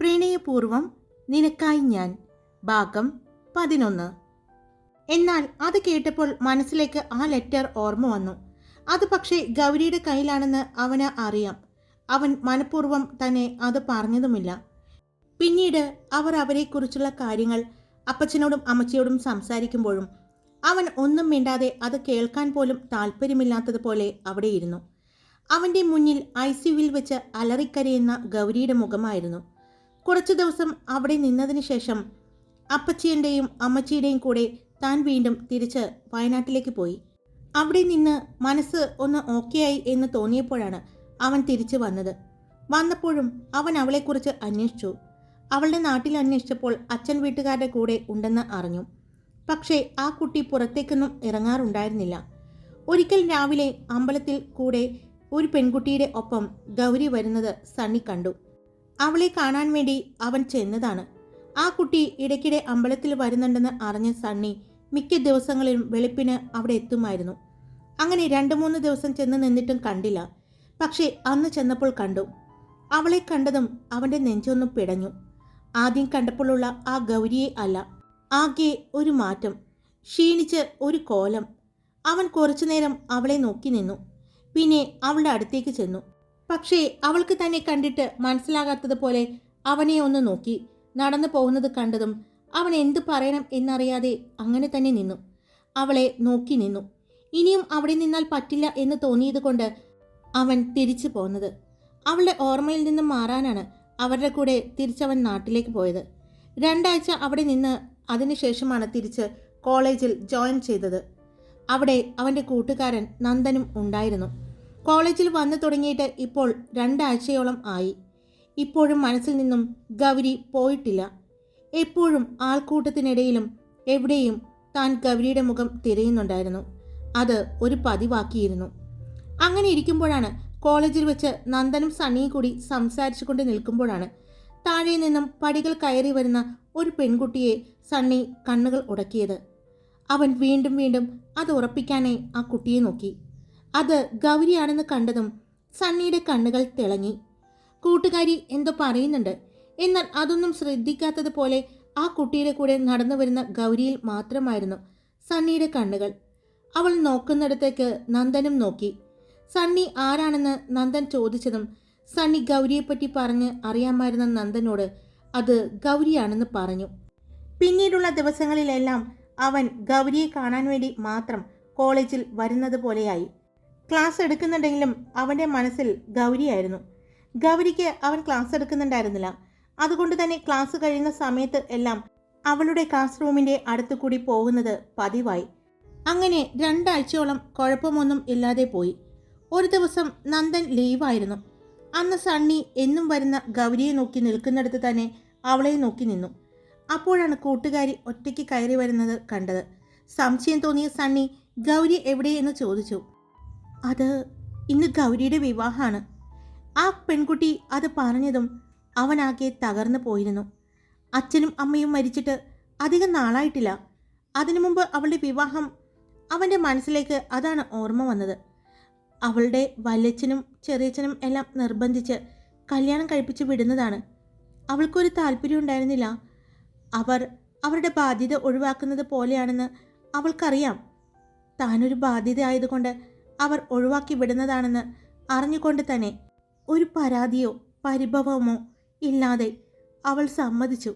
പ്രണയപൂർവം നിനക്കായി ഞാൻ. ഭാഗം പതിനൊന്ന്. എന്നാൽ അത് കേട്ടപ്പോൾ മനസ്സിലേക്ക് ആ ലെറ്റർ ഓർമ്മ വന്നു. അത് പക്ഷേ ഗൗരിയുടെ കയ്യിലാണെന്ന് അവന് അറിയാം. അവൻ മനഃപൂർവം തന്നെ അത് പറഞ്ഞതുമില്ല. പിന്നീട് അവർ അവരെക്കുറിച്ചുള്ള കാര്യങ്ങൾ അപ്പച്ചനോടും അമ്മച്ചയോടും സംസാരിക്കുമ്പോഴും അവൻ ഒന്നും മിണ്ടാതെ അത് കേൾക്കാൻ പോലും താല്പര്യമില്ലാത്തതുപോലെ അവിടെയിരുന്നു. അവന്റെ മുന്നിൽ ഐ സിയുവിൽ വെച്ച് അലറിക്കരയുന്ന ഗൗരിയുടെ മുഖമായിരുന്നു. കുറച്ചു ദിവസം അവിടെ നിന്നതിന് ശേഷം അപ്പച്ചിയുടെയും അമ്മച്ചിയുടെയും കൂടെ താൻ വീണ്ടും തിരിച്ച് വയനാട്ടിലേക്ക് പോയി. അവിടെ നിന്ന് മനസ്സ് ഒന്ന് ഓക്കെയായി എന്ന് തോന്നിയപ്പോഴാണ് അവൻ തിരിച്ചു വന്നത്. വന്നപ്പോഴും അവൻ അവളെക്കുറിച്ച് അന്വേഷിച്ചു. അവളുടെ നാട്ടിൽ അന്വേഷിച്ചപ്പോൾ അച്ഛൻ വീട്ടുകാരുടെ കൂടെ ഉണ്ടെന്ന് അറിഞ്ഞു. പക്ഷേ ആ കുട്ടി പുറത്തേക്കൊന്നും ഇറങ്ങാറുണ്ടായിരുന്നില്ല. ഒരിക്കൽ രാവിലെ അമ്പലത്തിൽ കൂടെ ഒരു പെൺകുട്ടിയുടെ ഒപ്പം ഗൗരി വരുന്നത് സണ്ണി കണ്ടു. അവളെ കാണാൻ വേണ്ടി അവൻ ചെന്നതാണ്. ആ കുട്ടി ഇടയ്ക്കിടെ അമ്പലത്തിൽ വരുന്നുണ്ടെന്ന് അറിഞ്ഞ സണ്ണി മിക്ക ദിവസങ്ങളിലും വെളുപ്പിന് അവിടെ എത്തുമായിരുന്നു. അങ്ങനെ രണ്ട് മൂന്ന് ദിവസം ചെന്ന് നിന്നിട്ടും കണ്ടില്ല. പക്ഷേ അന്ന് ചെന്നപ്പോൾ കണ്ടു. അവളെ കണ്ടതും അവന്റെ നെഞ്ചൊന്നും പിടഞ്ഞു. ആദ്യം കണ്ടപ്പോഴുള്ള ആ ഗൗരിയെ അല്ല ആകെ ഒരു മാറ്റം ക്ഷീണിച്ച് ഒരു കോലം. അവൻ കുറച്ചു നേരം അവളെ നോക്കി നിന്നു. പിന്നെ അവളുടെ അടുത്തേക്ക് ചെന്നു. പക്ഷേ അവൾക്ക് തന്നെ കണ്ടിട്ട് മനസ്സിലാകാത്തതുപോലെ അവനെ ഒന്ന് നോക്കി. നടന്നു പോകുന്നത് കണ്ടതും അവൻ എന്തു പറയണം എന്നറിയാതെ അങ്ങനെ തന്നെ നിന്നു. അവളെ നോക്കി നിന്നു. ഇനിയും അവിടെ നിന്നാൽ പറ്റില്ല എന്ന് തോന്നിയതുകൊണ്ട് അവൻ തിരിച്ചു പോന്നത്. അവളുടെ ഓർമ്മയിൽ നിന്നും മാറാനാണ് അവരുടെ കൂടെ തിരിച്ചവൻ നാട്ടിലേക്ക് പോയത്. രണ്ടാഴ്ച അവിടെ നിന്ന് അതിനുശേഷമാണ് തിരിച്ച് കോളേജിൽ ജോയിൻ ചെയ്തത്. അവിടെ അവന്റെ കൂട്ടുകാരൻ നന്ദനും ഉണ്ടായിരുന്നു. കോളേജിൽ വന്നു തുടങ്ങിയിട്ട് ഇപ്പോൾ രണ്ടാഴ്ചയോളം ആയി. ഇപ്പോഴും മനസ്സിൽ നിന്നും ഗൗരി പോയിട്ടില്ല. എപ്പോഴും ആൾക്കൂട്ടത്തിനിടയിലും എവിടെയും താൻ ഗൗരിയുടെ മുഖം തിരയുന്നുണ്ടായിരുന്നു. അത് ഒരു പതിവാക്കിയിരുന്നു. അങ്ങനെ ഇരിക്കുമ്പോഴാണ് കോളേജിൽ വെച്ച് നന്ദനും സണ്ണിയും കൂടി സംസാരിച്ചുകൊണ്ട് നിൽക്കുമ്പോഴാണ് താഴെ നിന്നും പടികൾ കയറി വരുന്ന ഒരു പെൺകുട്ടിയെ സണ്ണി കണ്ണുകൾ ഉടക്കിയത്. അവൻ വീണ്ടും വീണ്ടും അത് ഉറപ്പിക്കാനായി ആ കുട്ടിയെ നോക്കി. അത് ഗൗരിയാണെന്ന് കണ്ടതും സണ്ണിയുടെ കണ്ണുകൾ തിളങ്ങി. കൂട്ടുകാരി എന്തോ പറയുന്നുണ്ട്. എന്നാൽ അതൊന്നും ശ്രദ്ധിക്കാത്തതുപോലെ ആ കുട്ടിയുടെ കൂടെ നടന്നു വരുന്ന ഗൗരിയിൽ മാത്രമായിരുന്നു സണ്ണിയുടെ കണ്ണുകൾ. അവൾ നോക്കുന്നിടത്തേക്ക് നന്ദനും നോക്കി. സണ്ണി ആരാണെന്ന് നന്ദൻ ചോദിച്ചതും സണ്ണി ഗൗരിയെപ്പറ്റി പറഞ്ഞ് അറിയാമായിരുന്ന നന്ദനോട് അത് ഗൗരിയാണെന്ന് പറഞ്ഞു. പിന്നീടുള്ള ദിവസങ്ങളിലെല്ലാം അവൻ ഗൗരിയെ കാണാൻ വേണ്ടി മാത്രം കോളേജിൽ വരുന്നത് പോലെയായി. ക്ലാസ് എടുക്കുന്നുണ്ടെങ്കിലും അവന്റെ മനസ്സിൽ ഗൗരിയായിരുന്നു. ഗൗരിക്ക് അവൻ ക്ലാസ് എടുക്കുന്നുണ്ടായിരുന്നില്ല. അതുകൊണ്ട് തന്നെ ക്ലാസ് കഴിയുന്ന സമയത്ത് എല്ലാം അവളുടെ ക്ലാസ് റൂമിന്റെ അടുത്തു കൂടി പോകുന്നത് പതിവായി. അങ്ങനെ രണ്ടാഴ്ചയോളം കുഴപ്പമൊന്നും ഇല്ലാതെ പോയി. ഒരു ദിവസം നന്ദൻ ലീവായിരുന്നു. അന്ന് സണ്ണി എന്നും വരുന്ന ഗൗരിയെ നോക്കി നിൽക്കുന്നിടത്ത് തന്നെ അവളെ നോക്കി നിന്നു. അപ്പോഴാണ് കൂട്ടുകാരി ഒറ്റയ്ക്ക് കയറി വരുന്നത് കണ്ടത്. സംശയം തോന്നിയ സണ്ണി ഗൗരി എവിടെയെന്ന് ചോദിച്ചു. അത് ഇന്ന് ഗൗരിയുടെ വിവാഹമാണ്. ആ പെൺകുട്ടി അത് പറഞ്ഞതും അവനാകെ തകർന്നു പോയിരുന്നു. അച്ഛനും അമ്മയും മരിച്ചിട്ട് അധികം നാളായിട്ടില്ല. അതിനു മുമ്പ് അവളുടെ വിവാഹം അവന്റെ മനസ്സിലേക്ക് അതാണ് ഓർമ്മ വന്നത്. അവളുടെ വല്യച്ഛനും ചെറിയച്ഛനും എല്ലാം നിർബന്ധിച്ച് കല്യാണം കഴിപ്പിച്ച് വിടുന്നതാണ്. അവൾക്കൊരു താല്പര്യം ഉണ്ടായിരുന്നില്ല. അവർ അവരുടെ ബാധ്യത ഒഴിവാക്കുന്നത് പോലെയാണെന്ന് അവൾക്കറിയാം. താനൊരു ബാധ്യത ആയതുകൊണ്ട് അവർ ഒഴിവാക്കി വിടുന്നതാണെന്ന് അറിഞ്ഞുകൊണ്ട് തന്നെ ഒരു പരാതിയോ പരിഭവമോ ഇല്ലാതെ അവൾ സമ്മതിച്ചു.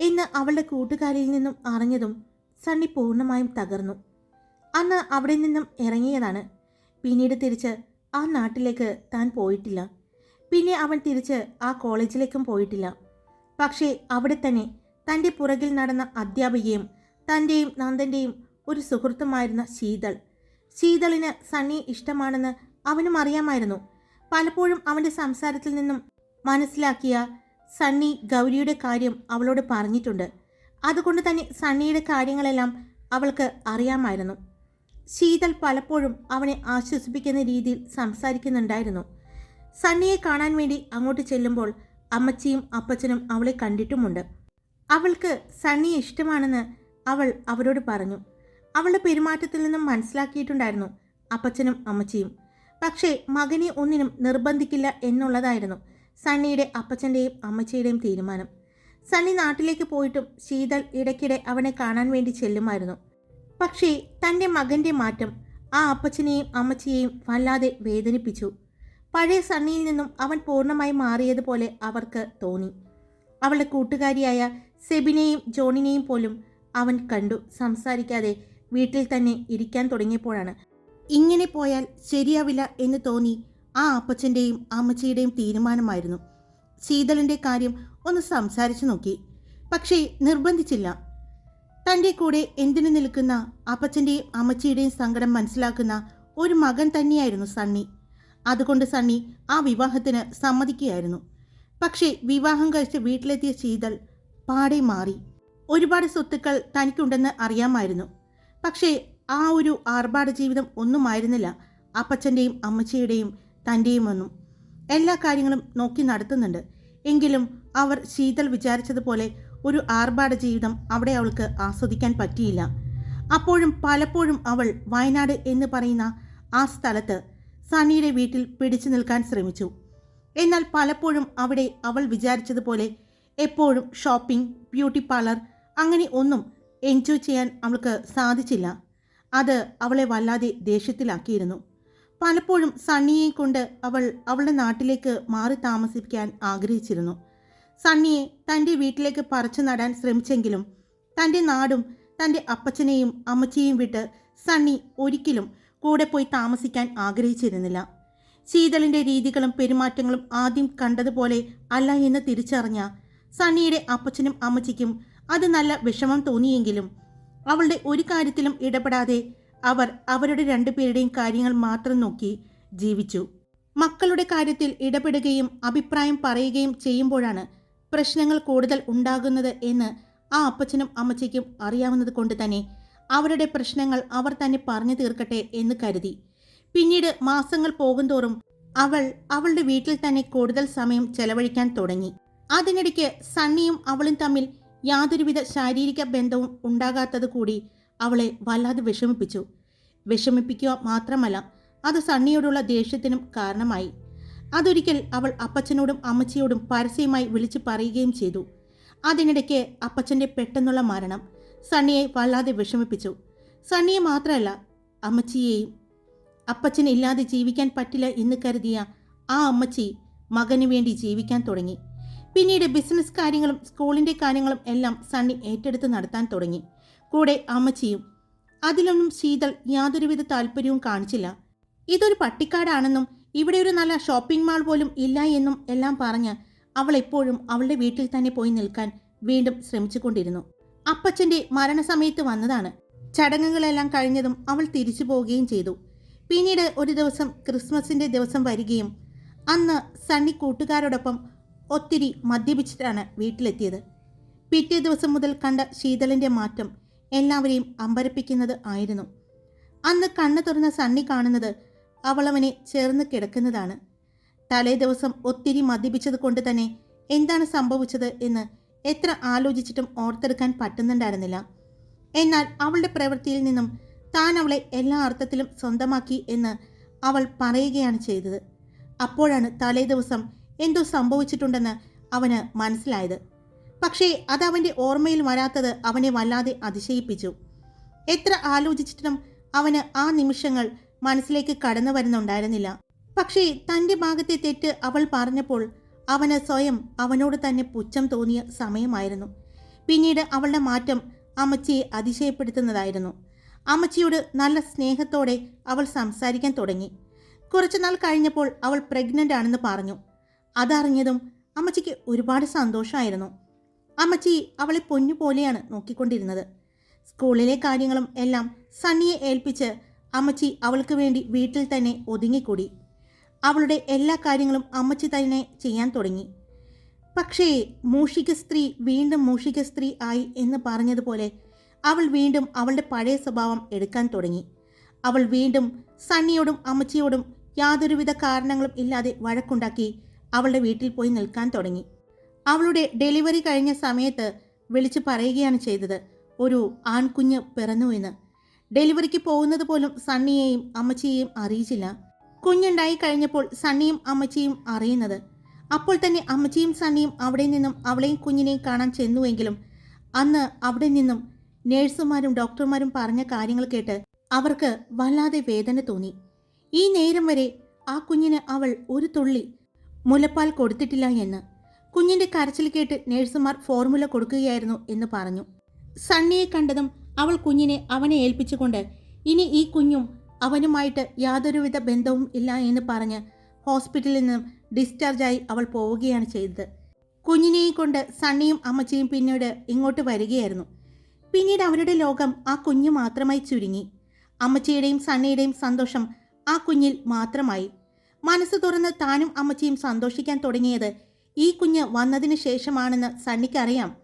എന്ന് അവളുടെ കൂട്ടുകാരിൽ നിന്നും അറിഞ്ഞതും സണ്ണി പൂർണമായും തകർന്നു. അന്ന് അവിടെ നിന്നും ഇറങ്ങിയതാണ്. പിന്നീട് തിരിച്ച് ആ നാട്ടിലേക്ക് താൻ പോയിട്ടില്ല. പിന്നെ അവൻ തിരിച്ച് ആ കോളേജിലേക്കും പോയിട്ടില്ല. പക്ഷേ അവിടെ തന്നെ തന്റെ പുറകിൽ നടന്ന അധ്യാപികയും തന്റെയും നന്ദന്റെയും ഒരു സുഹൃത്തുമായിരുന്ന ശീതൾ ശീതളിന് സണ്ണി ഇഷ്ടമാണെന്ന് അവനും അറിയാമായിരുന്നു. പലപ്പോഴും അവന്റെ സംസാരത്തിൽ നിന്നും മനസ്സിലാക്കിയ സണ്ണി ഗൗരിയുടെ കാര്യം അവളോട് പറഞ്ഞിട്ടുണ്ട്. അതുകൊണ്ട് തന്നെ സണ്ണിയുടെ കാര്യങ്ങളെല്ലാം അവൾക്ക് അറിയാമായിരുന്നു. ശീതൾ പലപ്പോഴും അവനെ ആശ്വസിപ്പിക്കുന്ന രീതിയിൽ സംസാരിക്കുന്നുണ്ടായിരുന്നു. സണ്ണിയെ കാണാൻ വേണ്ടി അങ്ങോട്ട് ചെല്ലുമ്പോൾ അമ്മച്ചിയും അപ്പച്ചനും അവളെ കണ്ടിട്ടുമുണ്ട്. അവൾക്ക് സണ്ണിയെ ഇഷ്ടമാണെന്ന് അവൾ അവരോട് പറഞ്ഞു. അവളുടെ പെരുമാറ്റത്തിൽ നിന്നും മനസ്സിലാക്കിയിട്ടുണ്ടായിരുന്നു അപ്പച്ചനും അമ്മച്ചിയും. പക്ഷേ മകനെ ഒന്നിനും നിർബന്ധിക്കില്ല എന്നുള്ളതായിരുന്നു സണ്ണിയുടെ അപ്പച്ചന്റെയും അമ്മച്ചിയുടെയും തീരുമാനം. സണ്ണി നാട്ടിലേക്ക് പോയിട്ടും ശീതൾ ഇടയ്ക്കിടെ അവനെ കാണാൻ വേണ്ടി ചെല്ലുമായിരുന്നു. പക്ഷേ തന്റെ മകന്റെ മാറ്റം ആ അപ്പച്ചനെയും അമ്മച്ചിയെയും വല്ലാതെ വേദനിപ്പിച്ചു. പഴയ സണ്ണിയിൽ നിന്നും അവൻ പൂർണമായി മാറിയതുപോലെ അവർക്ക് തോന്നി. അവളുടെ കൂട്ടുകാരിയായ സെബിനെയും ജോണിനെയും പോലും അവൻ കണ്ടു സംസാരിക്കാതെ വീട്ടിൽ തന്നെ ഇരിക്കാൻ തുടങ്ങിയപ്പോഴാണ്. ഇങ്ങനെ പോയാൽ ശരിയാവില്ല എന്ന് തോന്നി ആ അപ്പച്ചന്റെയും അമ്മച്ചിയുടെയും തീരുമാനമായിരുന്നു. ശീതളിന്റെ കാര്യം ഒന്ന് സംസാരിച്ചു നോക്കി. പക്ഷേ നിർബന്ധിച്ചില്ല. തന്റെ കൂടെ എന്തിനു നിൽക്കുന്ന അപ്പച്ചന്റെയും അമ്മച്ചിയുടെയും സങ്കടം മനസ്സിലാക്കുന്ന ഒരു മകൻ തന്നെയായിരുന്നു സണ്ണി. അതുകൊണ്ട് സണ്ണി ആ വിവാഹത്തിന് സമ്മതിക്കുകയായിരുന്നു. പക്ഷേ വിവാഹം കഴിച്ച് വീട്ടിലെത്തിയ ശീതൾ പാടെ മാറി. ഒരുപാട് സ്വത്തുക്കൾ തനിക്കുണ്ടെന്ന് അറിയാമായിരുന്നു. പക്ഷേ ആ ഒരു ആർഭാട ജീവിതം ഒന്നുമായിരുന്നില്ല അപ്പച്ചന്റെയും അമ്മച്ചിയുടെയും തന്റെയും ഒന്നും എല്ലാ കാര്യങ്ങളും നോക്കി നടത്തുന്നുണ്ട്. എങ്കിലും അവർ ശീതൽ വിചാരിച്ചതുപോലെ ഒരു ആർഭാട ജീവിതം അവിടെ അവൾക്ക് ആസ്വദിക്കാൻ പറ്റിയില്ല. അപ്പോഴും പലപ്പോഴും അവൾ വയനാട് എന്ന് പറയുന്ന ആ സ്ഥലത്ത് സണ്ണിയുടെ വീട്ടിൽ പിടിച്ചു നിൽക്കാൻ ശ്രമിച്ചു. എന്നാൽ പലപ്പോഴും അവിടെ അവൾ വിചാരിച്ചതുപോലെ എപ്പോഴും ഷോപ്പിംഗ് ബ്യൂട്ടി പാർലർ അങ്ങനെ ഒന്നും എൻജോയ് ചെയ്യാൻ അവൾക്ക് സാധിച്ചില്ല. അത് അവളെ വല്ലാതെ ദേഷ്യത്തിലാക്കിയിരുന്നു. പലപ്പോഴും സണ്ണിയെ കൊണ്ട് അവൾ അവളുടെ നാട്ടിലേക്ക് മാറി താമസിപ്പിക്കാൻ ആഗ്രഹിച്ചിരുന്നു. സണ്ണിയെ തന്റെ വീട്ടിലേക്ക് പറിച്ചു നടാൻ ശ്രമിച്ചെങ്കിലും തന്റെ നാടും തന്റെ അപ്പച്ചനെയും അമ്മച്ചിയെയും വിട്ട് സണ്ണി ഒരിക്കലും കൂടെ പോയി താമസിക്കാൻ ആഗ്രഹിച്ചിരുന്നില്ല. ശീതളിന്റെ രീതികളും പെരുമാറ്റങ്ങളും ആദ്യം കണ്ടതുപോലെ അല്ല എന്ന് തിരിച്ചറിഞ്ഞ സണ്ണിയുടെ അപ്പച്ചനും അമ്മച്ചിക്കും അത് നല്ല വിഷമം തോന്നിയെങ്കിലും അവളുടെ ഒരു കാര്യത്തിലും ഇടപെടാതെ അവർ അവരുടെ രണ്ടുപേരുടെയും കാര്യങ്ങൾ മാത്രം നോക്കി ജീവിച്ചു. മക്കളുടെ കാര്യത്തിൽ ഇടപെടുകയും അഭിപ്രായം പറയുകയും ചെയ്യുമ്പോഴാണ് പ്രശ്നങ്ങൾ കൂടുതൽ ഉണ്ടാകുന്നത് എന്ന് ആ അപ്പച്ചനും അമ്മച്ചയ്ക്കും അറിയാവുന്നത് കൊണ്ട് തന്നെ അവരുടെ പ്രശ്നങ്ങൾ അവർ തന്നെ പറഞ്ഞു തീർക്കട്ടെ എന്ന് കരുതി. പിന്നീട് മാസങ്ങൾ പോകുന്തോറും അവൾ അവളുടെ വീട്ടിൽ തന്നെ കൂടുതൽ സമയം ചെലവഴിക്കാൻ തുടങ്ങി. അതിനിടയ്ക്ക് സണ്ണിയും അവളും തമ്മിൽ യാതൊരുവിധ ശാരീരിക ബന്ധവും ഉണ്ടാകാത്തത് കൂടി അവളെ വല്ലാതെ വിഷമിപ്പിച്ചു. വിഷമിപ്പിക്കുക മാത്രമല്ല അത് സണ്ണിയോടുള്ള ദേഷ്യത്തിനും കാരണമായി. അതൊരിക്കൽ അവൾ അപ്പച്ചനോടും അമ്മച്ചിയോടും പരസ്യമായി വിളിച്ചു പറയുകയും ചെയ്തു. അതിനിടയ്ക്ക് അപ്പച്ചന്റെ പെട്ടെന്നുള്ള മരണം സണ്ണിയെ വല്ലാതെ വിഷമിപ്പിച്ചു. സണ്ണിയെ മാത്രമല്ല അമ്മച്ചിയെയും. അപ്പച്ചനില്ലാതെ ജീവിക്കാൻ പറ്റില്ല എന്ന് കരുതിയ ആ അമ്മച്ചി മകനു വേണ്ടി ജീവിക്കാൻ തുടങ്ങി. പിന്നീട് ബിസിനസ് കാര്യങ്ങളും സ്കൂളിന്റെ കാര്യങ്ങളും എല്ലാം സണ്ണി ഏറ്റെടുത്ത് നടത്താൻ തുടങ്ങി. കൂടെ അമ്മച്ചിയും അതിലൊന്നും ശീതൾ യാതൊരുവിധ താല്പര്യവും കാണിച്ചില്ല. ഇതൊരു പട്ടിക്കാടാണെന്നും ഇവിടെ ഒരു നല്ല ഷോപ്പിംഗ് മാൾ പോലും ഇല്ല എന്നും എല്ലാം പറഞ്ഞ് അവൾ എപ്പോഴും അവളുടെ വീട്ടിൽ തന്നെ പോയി നിൽക്കാൻ വീണ്ടും ശ്രമിച്ചുകൊണ്ടിരുന്നു. അപ്പച്ചന്റെ മരണസമയത്ത് വന്നതാണ്. ചടങ്ങുകളെല്ലാം കഴിഞ്ഞതും അവൾ തിരിച്ചു പോവുകയും ചെയ്തു. പിന്നീട് ഒരു ദിവസം ക്രിസ്മസിന്റെ ദിവസം വരികയും അന്ന് സണ്ണി കൂട്ടുകാരോടൊപ്പം ഒത്തിരി മദ്യപിച്ചിട്ടാണ് വീട്ടിലെത്തിയത്. പിറ്റേ ദിവസം മുതൽ കണ്ട ശീതളിന്റെ മാറ്റം എല്ലാവരെയും അമ്പരപ്പിക്കുന്നത് ആയിരുന്നു. അന്ന് കണ്ണു തുറന്ന സണ്ണി കാണുന്നത് അവളവനെ ചേർന്ന് കിടക്കുന്നതാണ്. തലേ ദിവസം ഒത്തിരി മദ്യപിച്ചത് കൊണ്ട് തന്നെ എന്താണ് സംഭവിച്ചത് എന്ന് എത്ര ആലോചിച്ചിട്ടും ഓർത്തെടുക്കാൻ പറ്റുന്നുണ്ടായിരുന്നില്ല. എന്നാൽ അവളുടെ പ്രവൃത്തിയിൽ നിന്നും താൻ അവളെ എല്ലാ അർത്ഥത്തിലും സ്വന്തമാക്കി എന്ന് അവൾ പറയുകയാണ് ചെയ്തത്. അപ്പോഴാണ് തലേ ദിവസം എന്തോ സംഭവിച്ചിട്ടുണ്ടെന്ന് അവന് മനസ്സിലായത്. പക്ഷേ അത് അവന്റെ ഓർമ്മയിൽ വരാത്തത് അവനെ വല്ലാതെ അതിശയിപ്പിച്ചു. എത്ര ആലോചിച്ചിട്ടും അവന് ആ നിമിഷങ്ങൾ മനസ്സിലേക്ക് കടന്നു വരുന്നുണ്ടായിരുന്നില്ല. പക്ഷേ തന്റെ ഭാഗത്തെ തെറ്റ് അവൾ പറഞ്ഞപ്പോൾ അവന് സ്വയം അവനോട് തന്നെ പുച്ഛം തോന്നിയ സമയമായിരുന്നു. പിന്നീട് അവളുടെ മാറ്റം അമ്മച്ചിയെ അതിശയപ്പെടുത്തുന്നതായിരുന്നു. അമ്മച്ചിയോട് നല്ല സ്നേഹത്തോടെ അവൾ സംസാരിക്കാൻ തുടങ്ങി. കുറച്ചുനാൾ കഴിഞ്ഞപ്പോൾ അവൾ പ്രഗ്നന്റ് ആണെന്ന് പറഞ്ഞു. അതറിഞ്ഞതും അമ്മച്ചിക്ക് ഒരുപാട് സന്തോഷമായിരുന്നു. അമ്മച്ചി അവളെ പൊന്നു പോലെയാണ് നോക്കിക്കൊണ്ടിരുന്നത്. സ്കൂളിലെ കാര്യങ്ങളും എല്ലാം സണ്ണിയെ ഏൽപ്പിച്ച് അമ്മച്ചി അവൾക്ക് വേണ്ടി വീട്ടിൽ തന്നെ ഒതുങ്ങിക്കൂടി. അവളുടെ എല്ലാ കാര്യങ്ങളും അമ്മച്ചി തന്നെ ചെയ്യാൻ തുടങ്ങി. പക്ഷേ മൂഷിക സ്ത്രീ വീണ്ടും മൂഷിക സ്ത്രീ ആയി എന്ന് പറഞ്ഞതുപോലെ അവൾ വീണ്ടും അവളുടെ പഴയ സ്വഭാവം എടുക്കാൻ തുടങ്ങി. അവൾ വീണ്ടും സണ്ണിയോടും അമ്മച്ചിയോടും യാതൊരുവിധ കാരണങ്ങളും ഇല്ലാതെ വഴക്കുണ്ടാക്കി അവളുടെ വീട്ടിൽ പോയി നിൽക്കാൻ തുടങ്ങി. അവളുടെ ഡെലിവറി കഴിഞ്ഞ സമയത്ത് വിളിച്ചു പറയുകയാണ് ചെയ്തത്. ഒരു ആൺകുഞ്ഞ് പിറന്നു എന്ന്. ഡെലിവറിക്ക് പോകുന്നത് പോലും സണ്ണിയെയും അമ്മച്ചിയെയും അറിയിച്ചില്ല. കുഞ്ഞുണ്ടായി കഴിഞ്ഞപ്പോൾ സണ്ണിയും അമ്മച്ചിയും അറിയുന്നത്. അപ്പോൾ തന്നെ അമ്മച്ചിയും സണ്ണിയും അവിടെ നിന്നും അവളെയും കുഞ്ഞിനെയും കാണാൻ ചെന്നുവെങ്കിലും അന്ന് അവിടെ നിന്നും നേഴ്സുമാരും ഡോക്ടർമാരും പറഞ്ഞ കാര്യങ്ങൾ കേട്ട് അവർക്ക് വല്ലാതെ വേദന തോന്നി. ഈ നേരം വരെ ആ കുഞ്ഞിന് അവൾ ഒരു തുള്ളി മുലപ്പാൽ കൊടുത്തിട്ടില്ല എന്ന്. കുഞ്ഞിന്റെ കരച്ചിൽ കേട്ട് നേഴ്സുമാർ ഫോർമുല കൊടുക്കുകയായിരുന്നു എന്ന് പറഞ്ഞു. സണ്ണിയെ കണ്ടതും അവൾ കുഞ്ഞിനെ അവനെ ഏൽപ്പിച്ചുകൊണ്ട് ഇനി ഈ കുഞ്ഞും അവനുമായിട്ട് യാതൊരുവിധ ബന്ധവും ഇല്ല എന്ന് പറഞ്ഞ് ഹോസ്പിറ്റലിൽ നിന്നും ഡിസ്ചാർജായി അവൾ പോവുകയാണ് ചെയ്തത്. കുഞ്ഞിനെയും കൊണ്ട് സണ്ണിയും അമ്മച്ചിയും പിന്നീട് ഇങ്ങോട്ട് വരികയായിരുന്നു. പിന്നീട് അവരുടെ ലോകം ആ കുഞ്ഞു മാത്രമായി ചുരുങ്ങി. അമ്മച്ചിയുടെയും സണ്ണിയുടെയും സന്തോഷം ആ കുഞ്ഞിൽ മാത്രമായി. മനസ്സ് തുറന്ന് താനും അമ്മച്ചിയും സന്തോഷിക്കാൻ തുടങ്ങിയത് ഈ കുഞ്ഞ് വന്നതിന് ശേഷമാണെന്ന് സണ്ണിക്കറിയാം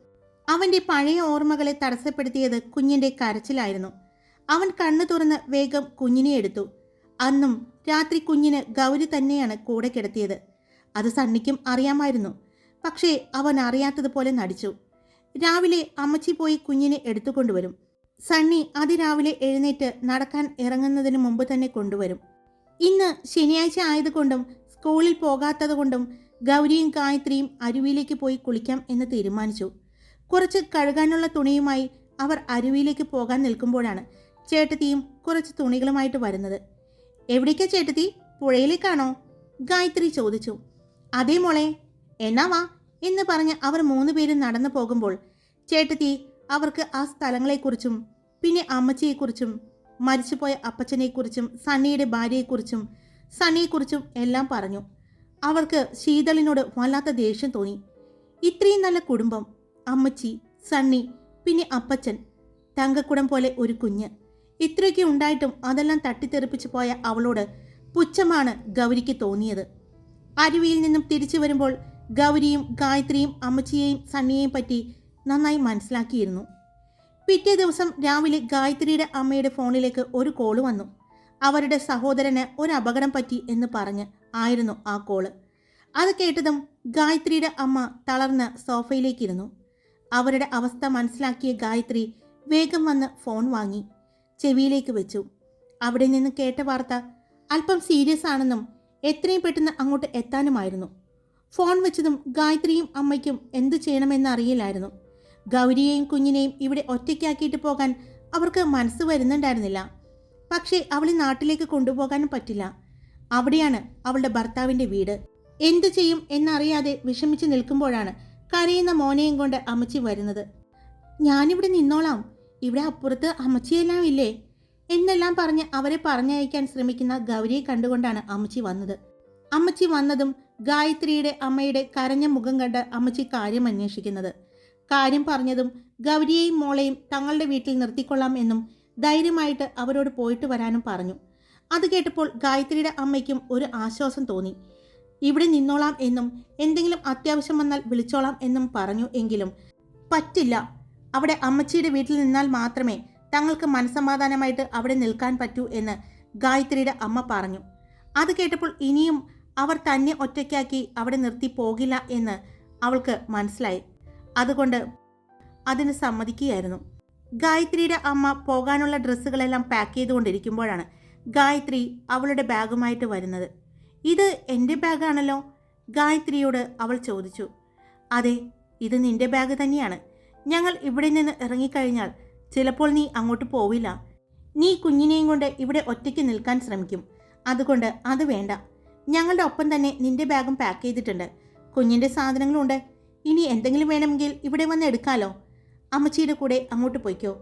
അവന്റെ പഴയ ഓർമ്മകളെ തടസ്സപ്പെടുത്തിയത് കുഞ്ഞിന്റെ കരച്ചിലായിരുന്നു. അവൻ കണ്ണു തുറന്ന് വേഗം കുഞ്ഞിനെ എടുത്തു. അന്നും രാത്രി കുഞ്ഞിന് ഗൗരി തന്നെയാണ് കൂടെ കിടത്തിയത്. അത് സണ്ണിക്കും അറിയാമായിരുന്നു. പക്ഷേ അവൻ അറിയാത്തതുപോലെ നടിച്ചു. രാവിലെ അമ്മച്ചി പോയി കുഞ്ഞിനെ എടുത്തുകൊണ്ടുവരും. സണ്ണി അതിരാവിലെ എഴുന്നേറ്റ് നടക്കാൻ ഇറങ്ങുന്നതിന് മുമ്പ് തന്നെ കൊണ്ടുവരും. ഇന്ന് ശനിയാഴ്ച ആയതുകൊണ്ടും സ്കൂളിൽ പോകാത്തതുകൊണ്ടും ഗൗരിയും ഗായത്രിയും അരുവിയിലേക്ക് പോയി കുളിക്കാം എന്ന് തീരുമാനിച്ചു. കുറച്ച് കഴുകാനുള്ള തുണിയുമായി അവർ അരുവിയിലേക്ക് പോകാൻ നിൽക്കുമ്പോഴാണ് ചേട്ടത്തിയും കുറച്ച് തുണികളുമായിട്ട് വരുന്നത്. എവിടേക്കാ ചേട്ടത്തി? പുഴയിലേക്കാണോ? ഗായത്രി ചോദിച്ചു. അതേ മോളെ എന്നാ വാ എന്ന് പറഞ്ഞ് അവർ മൂന്ന് പേരും നടന്നു പോകുമ്പോൾ ചേട്ടത്തി അവർക്ക് ആ സ്ഥലങ്ങളെക്കുറിച്ചും പിന്നെ അമ്മച്ചിയെക്കുറിച്ചും മരിച്ചുപോയ അപ്പച്ചനെക്കുറിച്ചും സണ്ണിയുടെ ഭാര്യയെക്കുറിച്ചും സണ്ണിയെക്കുറിച്ചും എല്ലാം പറഞ്ഞു. അവർക്ക് ശീതളിനോട് വല്ലാത്ത ദേഷ്യം തോന്നി. ഇത്രയും നല്ല കുടുംബം അമ്മച്ചി സണ്ണി പിന്നെ അപ്പച്ചൻ തങ്കക്കുടം പോലെ ഒരു കുഞ്ഞ്. ഇത്രയൊക്കെ ഉണ്ടായിട്ടും അതെല്ലാം തട്ടിത്തെറിപ്പിച്ചു പോയ അവളോട് പുച്ഛമാണ് ഗൗരിക്ക് തോന്നിയത്. അരുവിയിൽ നിന്നും തിരിച്ചു വരുമ്പോൾ ഗൗരിയും ഗായത്രിയും അമ്മച്ചിയെയും സണ്ണിയെയും പറ്റി നന്നായി മനസ്സിലാക്കിയിരുന്നു. പിറ്റേ ദിവസം രാവിലെ ഗായത്രിയുടെ അമ്മയുടെ ഫോണിലേക്ക് ഒരു കോൾ വന്നു. അവരുടെ സഹോദരന് ഒരു അപകടം പറ്റി എന്ന് പറഞ്ഞ് ആയിരുന്നു ആ കോൾ. അത് കേട്ടതും ഗായത്രിയുടെ അമ്മ തളർന്ന് സോഫയിലേക്കിരുന്നു. അവരുടെ അവസ്ഥ മനസ്സിലാക്കിയ ഗായത്രി വേഗം വന്ന് ഫോൺ വാങ്ങി ചെവിയിലേക്ക് വെച്ചു. അവിടെ നിന്ന് കേട്ട വാർത്ത അല്പം സീരിയസ് ആണെന്നും എത്രയും പെട്ടെന്ന് അങ്ങോട്ട് എത്താനുമായിരുന്നു. ഫോൺ വെച്ചതും ഗായത്രിയും അമ്മയ്ക്കും എന്ത് ചെയ്യണമെന്ന് അറിയില്ലായിരുന്നു. ഗൗരിയെയും കുഞ്ഞിനെയും ഇവിടെ ഒറ്റയ്ക്കാക്കിയിട്ട് പോകാൻ അവർക്ക് മനസ്സ് വരുന്നുണ്ടായിരുന്നില്ല. പക്ഷേ അവളെ നാട്ടിലേക്ക് കൊണ്ടുപോകാനും പറ്റില്ല. അവിടെയാണ് അവളുടെ ഭർത്താവിന്റെ വീട്. എന്തു ചെയ്യും എന്നറിയാതെ വിഷമിച്ച് നിൽക്കുമ്പോഴാണ് കരയുന്ന മോനെയും കൊണ്ട് അമ്മച്ചി വരുന്നത്. ഞാനിവിടെ നിന്നോളാം. ഇവിടെ അപ്പുറത്ത് അമ്മച്ചിയെല്ലാം ഇല്ലേ? എന്നെല്ലാം പറഞ്ഞ് അവരെ പറഞ്ഞയക്കാൻ ശ്രമിക്കുന്ന ഗൗരിയെ കണ്ടുകൊണ്ടാണ് അമ്മച്ചി വന്നത്. അമ്മച്ചി വന്നതും ഗായത്രിയുടെ അമ്മയുടെ കരഞ്ഞ മുഖം കണ്ട് അമ്മച്ചി കാര്യം അന്വേഷിക്കുന്നത് കാര്യം പറഞ്ഞതും ഗൗരിയെയും മോളെയും തങ്ങളുടെ വീട്ടിൽ നിർത്തിക്കൊള്ളാം എന്നും ധൈര്യമായിട്ട് അവരോട് പോയിട്ട് വരാനും പറഞ്ഞു. അത് കേട്ടപ്പോൾ ഗായത്രിയുടെ അമ്മയ്ക്കും ഒരു ആശ്വാസം തോന്നി. ഇവിടെ നിന്നോളാം എന്നും എന്തെങ്കിലും അത്യാവശ്യം വന്നാൽ വിളിച്ചോളാം എന്നും പറഞ്ഞു എങ്കിലും പറ്റില്ല. അവിടെ അമ്മച്ചിയുടെ വീട്ടിൽ നിന്നാൽ മാത്രമേ തങ്ങൾക്ക് മനസമാധാനമായിട്ട് അവിടെ നിൽക്കാൻ പറ്റൂ എന്ന് ഗായത്രിയുടെ അമ്മ പറഞ്ഞു. അത് കേട്ടപ്പോൾ ഇനിയും അവർ തന്നെ ഒറ്റയ്ക്കാക്കി അവിടെ നിർത്തി പോകില്ല എന്ന് അവൾക്ക് മനസ്സിലായി. അതുകൊണ്ട് അതിന് സമ്മതിക്കുകയായിരുന്നു. ഗായത്രിയുടെ അമ്മ പോകാനുള്ള ഡ്രസ്സുകളെല്ലാം പാക്ക് ചെയ്തുകൊണ്ടിരിക്കുമ്പോഴാണ് ഗായത്രി അവളുടെ ബാഗുമായിട്ട് വരുന്നത്. ഇത് എന്റെ ബാഗാണല്ലോ? ഗായത്രിയോട് അവൾ ചോദിച്ചു. അതെ ഇത് നിന്റെ ബാഗ് തന്നെയാണ്. ഞങ്ങൾ ഇവിടെ നിന്ന് ഇറങ്ങിക്കഴിഞ്ഞാൽ ചിലപ്പോൾ നീ അങ്ങോട്ട് പോവില്ല. നീ കുഞ്ഞിനെയും കൊണ്ട് ഇവിടെ ഒറ്റയ്ക്ക് നിൽക്കാൻ ശ്രമിക്കും. അതുകൊണ്ട് അത് വേണ്ട. ഞങ്ങളുടെ ഒപ്പം തന്നെ നിന്റെ ബാഗും പാക്ക് ചെയ്തിട്ടുണ്ട്. കുഞ്ഞിന്റെ സാധനങ്ങളുണ്ട്. ഇനി എന്തെങ്കിലും വേണമെങ്കിൽ ഇവിടെ വന്ന് എടുക്കാലോ? അമ്മച്ചിയുടെ കൂടെ അങ്ങോട്ട് പോയിക്കോ.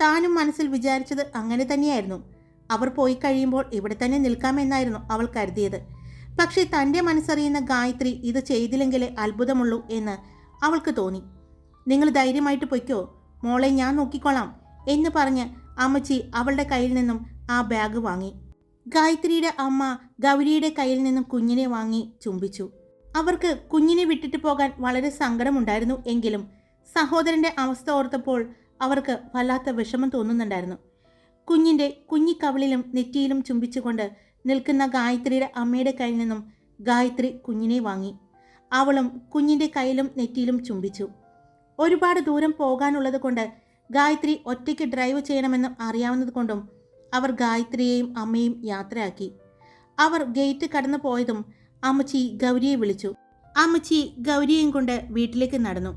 താനും മനസ്സിൽ വിചാരിച്ചത് അങ്ങനെ തന്നെയായിരുന്നു. അവർ പോയി കഴിയുമ്പോൾ ഇവിടെ തന്നെ നിൽക്കാമെന്നായിരുന്നു അവൾ കരുതിയത്. പക്ഷേ തന്റെ മനസ്സറിയുന്ന ഗായത്രി ഇത് ചെയ്തില്ലെങ്കിലേ അത്ഭുതമുള്ളൂ എന്ന് അവൾക്ക് തോന്നി. നിങ്ങൾ ധൈര്യമായിട്ട് പൊയ്ക്കോ. മോളെ ഞാൻ നോക്കിക്കോളാം എന്ന് പറഞ്ഞ് അമ്മച്ചി അവളുടെ കയ്യിൽ നിന്നും ആ ബാഗ് വാങ്ങി. ഗായത്രിയുടെ അമ്മ ഗൗരിയുടെ കയ്യിൽ നിന്നും കുഞ്ഞിനെ വാങ്ങി ചുംബിച്ചു. അവർക്ക് കുഞ്ഞിനെ വിട്ടിട്ട് പോകാൻ വളരെ സങ്കടമുണ്ടായിരുന്നു എങ്കിലും സഹോദരന്റെ അവസ്ഥ ഓർത്തപ്പോൾ അവർക്ക് വല്ലാത്ത വിഷമം തോന്നുന്നുണ്ടായിരുന്നു. കുഞ്ഞിന്റെ കുഞ്ഞിക്കവിളിലും നെറ്റിയിലും ചുംബിച്ചുകൊണ്ട് നിൽക്കുന്ന ഗായത്രിയുടെ അമ്മയുടെ കയ്യിൽ നിന്നും ഗായത്രി കുഞ്ഞിനെ വാങ്ങി. അവളും കുഞ്ഞിന്റെ കയ്യിലും നെറ്റിയിലും ചുംബിച്ചു. ഒരുപാട് ദൂരം പോകാനുള്ളത് കൊണ്ട് ഗായത്രി ഒറ്റയ്ക്ക് ഡ്രൈവ് ചെയ്യണമെന്നും അറിയാവുന്നത് കൊണ്ടും അവർ ഗായത്രിയെയും അമ്മയും യാത്രയാക്കി. അവർ ഗേറ്റ് കടന്നു പോയതും അമ്മച്ചി ഗൗരിയെ വിളിച്ചു. അമ്മച്ചി ഗൗരിയെയും കൊണ്ട് വീട്ടിലേക്ക് നടന്നു.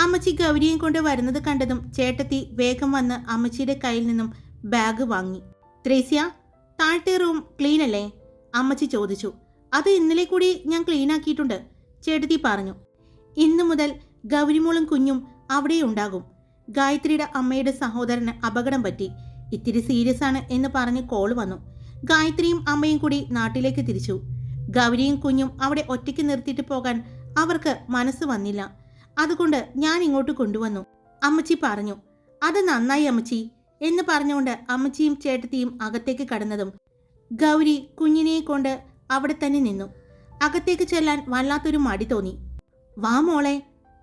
അമ്മച്ചി ഗൗരിയെയും കൊണ്ട് വരുന്നത് കണ്ടതും ചേട്ടത്തി വേഗം വന്ന് അമ്മച്ചിയുടെ കയ്യിൽ നിന്നും ബാഗ് വാങ്ങി. ത്രേസ്യ താഴത്തെ റൂം ക്ലീൻ അല്ലേ? അമ്മച്ചി ചോദിച്ചു. അത് ഇന്നലെ കൂടി ഞാൻ ക്ലീൻ ആക്കിയിട്ടുണ്ട് ചേട്ടത്തി പറഞ്ഞു. ഇന്നു മുതൽ ഗൗരിമോളും കുഞ്ഞും അവിടെ ഉണ്ടാകും. ഗായത്രിയുടെ അമ്മയുടെ സഹോദരന് അപകടം പറ്റി. ഇത്തിരി സീരിയസ് ആണ് എന്ന് പറഞ്ഞ് കോൾ വന്നു. ഗായത്രിയും അമ്മയും കൂടി നാട്ടിലേക്ക് തിരിച്ചു. ഗൗരിയും കുഞ്ഞും അവിടെ ഒറ്റയ്ക്ക് നിർത്തിയിട്ട് പോകാൻ അവർക്ക് മനസ്സ് വന്നില്ല. അതുകൊണ്ട് ഞാൻ ഇങ്ങോട്ട് കൊണ്ടുവന്നു. അമ്മച്ചി പറഞ്ഞു അത് നന്നായി അമ്മച്ചി എന്ന് പറഞ്ഞുകൊണ്ട് അമ്മച്ചിയും ചേട്ടത്തിയും അകത്തേക്ക് കടന്നതും ഗൗരി കുഞ്ഞിനെ കൊണ്ട് അവിടെ തന്നെ നിന്നു. അകത്തേക്ക് ചെല്ലാൻ വല്ലാത്തൊരു മടി തോന്നി. വാ മോളെ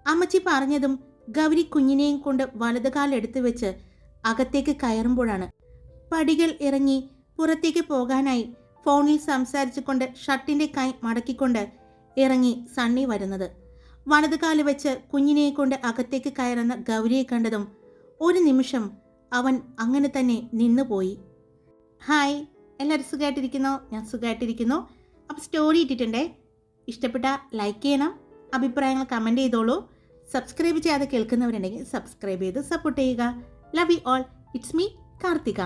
അമ്മച്ചി പറഞ്ഞതും ഗൗരി കുഞ്ഞിനെയും കൊണ്ട് വലതുകാലെടുത്ത് വെച്ച് അകത്തേക്ക് കയറുമ്പോഴാണ് പടികൾ ഇറങ്ങി പുറത്തേക്ക് പോകാനായി ഫോണിൽ സംസാരിച്ചുകൊണ്ട് ഷർട്ടിന്റെ കൈ മടക്കിക്കൊണ്ട് ഇറങ്ങി സണ്ണി വരുന്നത്. വലതുകാൽ വെച്ച് കുഞ്ഞിനെ കൊണ്ട് അകത്തേക്ക് കയറുന്ന ഗൗരിയെ കണ്ടതും ഒരു നിമിഷം അവൻ അങ്ങനെ തന്നെ നിന്നുപോയി ഹായ് എല്ലാവരും സുഖമായിട്ടിരിക്കുന്നു ഞാൻ സുഖമായിട്ടിരിക്കുന്നു അപ്പോൾ സ്റ്റോറി ഇട്ടിട്ടുണ്ടേ? ഇഷ്ടപ്പെട്ട ലൈക്ക് ചെയ്യണം അഭിപ്രായങ്ങൾ കമന്റ് ചെയ്തോളൂ. സബ്സ്ക്രൈബ് ചെയ്യാതെ കേൾക്കുന്നവരുണ്ടെങ്കിൽ സബ്സ്ക്രൈബ് ചെയ്ത് സപ്പോർട്ട് ചെയ്യുക. Love you all. It's me Karthika.